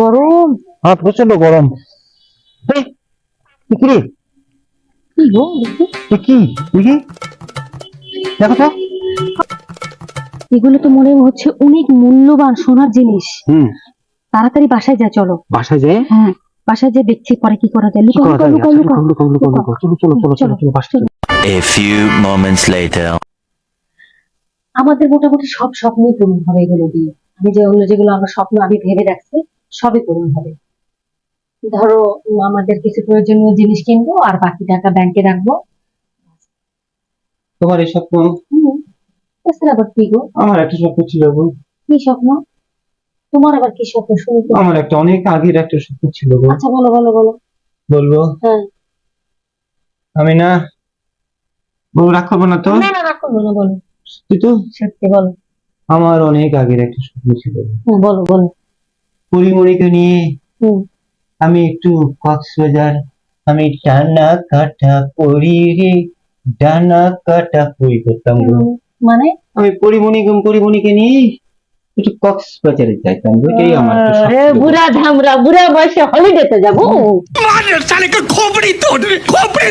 গরম। হ্যাঁ প্রচণ্ড গরম। কি রে? কি গো কি? দেখি দেখো তো। এগুলো তো মনে হচ্ছে অনেক মূল্যবান সোনার জিনিস। তাড়াতাড়ি বাসায় যা চলো। বাসায় যায়? হ্যাঁ বাসায় যে দেখছি পরে কি করা যায়। লুকাও লুকাও লুকাও লুকাও লুকাও। চলো চলো চলো চলো চলো বাসায় A few moments later. আমাদের মোটামুটি সব স্বপ্নই পূরণ হবে এগুলো দিয়ে। আমি যে অন্য যেগুলো আমার স্বপ্ন আমি ভেবে রাখছি সবই পূরণ হবে। ধরো আমাদের কিছু প্রয়োজনীয় জিনিস কিনবো আর বাকি টাকা ব্যাংকে রাখব। তোমার এই স্বপ্ন? তাছাড়া আবার কি গো? আমার একটা স্বপ্ন ছিল গো। কি স্বপ্ন? তোমার আবার কি স্বপ্ন শুনি আমার একটা অনেক আগের একটা স্বপ্ন ছিল গো। আচ্ছা বলো বলো বলো। বলব? হ্যাঁ। আমি না বউ রাগ করব না তো? না না না করব না বলো। তুই তো? সত্যি বলো। আমার অনেক আগের একটা স্বপ্ন ছিল বলো বলো। পরিমণিকে নিয়ে আমি একটু কক্সবাজার আমি ডানা কাটা করি রে ডানা কাটা করি করতাম গো। মানে? আমি পরিমণি পরিমণিকে নিয়ে একটু কক্সবাজারে যাইতাম আমার বুড়া ধামরা বুড়া বয়সে হলিডেতে যাব? সালে খোপড়ি তোর খোপড়ি